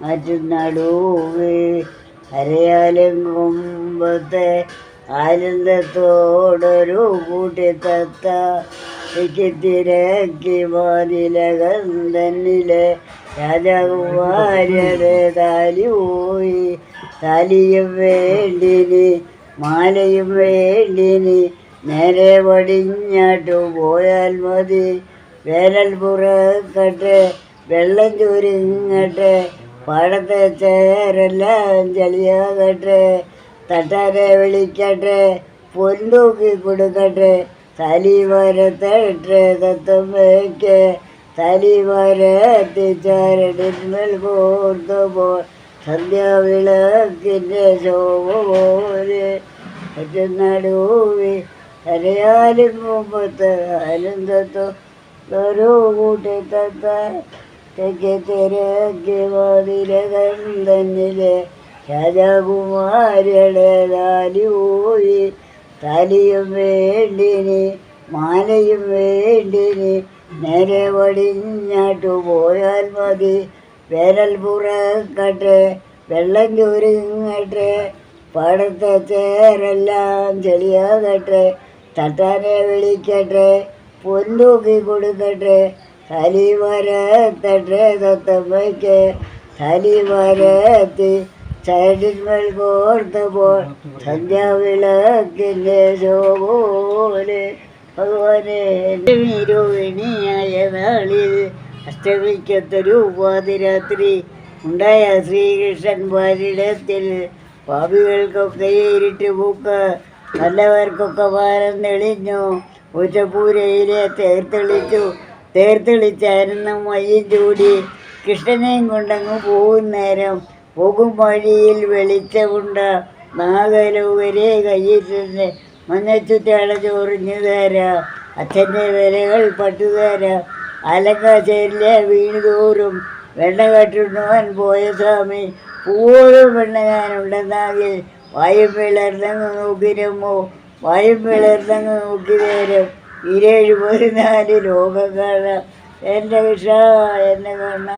മാറ്റുന്നടുവേ അരയാലും കുമ്പത്തെ ആനന്ദത്തോടൊരു കൂട്ടിത്തത്ത തിരക്കി വാതിലകം തന്നിലെ രാജകുമാരുടെ താലി പോയി താലിയും വേണ്ടിനി മാലയും വേണ്ടിനി നേരെ പടിഞ്ഞാട്ടു പോയാൽ മതി. വേനൽ പുറക്കട്ടെ വെള്ളം ചുരുങ്ങട്ടെ പാടത്തെ ചേരെല്ലാം ചളിയാകട്ടെ തട്ടാരെ വിളിക്കട്ടെ പൊന്തൂക്കി കൊടുക്കട്ടെ തലി വരത്തട്ടെ തത്തമ്മയ്ക്ക് തലി വരത്തിച്ചാരടിന്മേൽ കോർത്തുപോ സന്ധ്യാവിളക്കിന്റെ ശോഭ പോലെ. നടുവി കരയാലും മുമ്പത്ത് തത്തോ ഓരോ കൂട്ടി തത്ത തെക്ക് തിരക്കി വാതിലകം തന്നിലെ രാജകുമാരിയുടെ താലി പോയി തലിയും വേണ്ടിനി മാലയും വേണ്ടിനി നേരെ വടിഞ്ഞാട്ടു പോയാൽ മതി. വേനൽ പുറക്കട്ടെ വെള്ളം ചൊരുങ്ങട്ടെ പാടത്തെ ചേരെല്ലാം ചെളിയാകട്ടെ തട്ടാനെ വിളിക്കട്ടെ പൊന്തൂക്കി കൊടുക്കട്ടെ തലി വരത്തട്ടെ തത്തമ്മയ്ക്ക് തലി വരത്തി സൈഡിന്മേൽ കോർത്തപ്പോൾ സന്ധ്യാവിളക്കിന്റെ ശോഭോലെ ഭഗവാനെ എന്റെ നിരൂപിണിയായ നാളിൽ അഷ്ടമിക്കത്തൊരു പാതിരാത്രി ഉണ്ടായ ശ്രീകൃഷ്ണൻ പാലിടത്തിൽ പാപികൾക്കൊക്കെ ഇരുട്ട് പൂക്ക് നല്ലവർക്കൊക്കെ വാരം തെളിഞ്ഞു ഉച്ചപൂരയിലെ തേർത്തെളിച്ചു തേർത്തെളിച്ചായിരുന്നു മയ്യും ചൂടി. കൃഷ്ണനെയും കൊണ്ടങ്ങ് പോകും നേരം. പോകും വഴിയിൽ വെളിച്ചമുണ്ട്. നാഗലൂരെ കയ്യിൽ തന്നെ മഞ്ഞച്ചുറ്റാള ചോറിഞ്ഞു തരാം. അച്ഛന്റെ വിലകൾ പട്ടുതരാം അലങ്കാശയിലെ വീണ് തോറും വെണ്ണ കെട്ടുണ്ണുവാൻ പോയ സ്വാമി പൂവോടും വെണ്ണ ഞാനുണ്ടെന്നാകിൽ വായും വിളർന്നങ്ങ് നോക്കിരുമോ വായും വിളർന്നങ്ങ് നോക്കി നേരം ഇരേഴ് പതിനാല് രോഗങ്ങൾ എന്റെ വിഷ എന്നെ കാണാം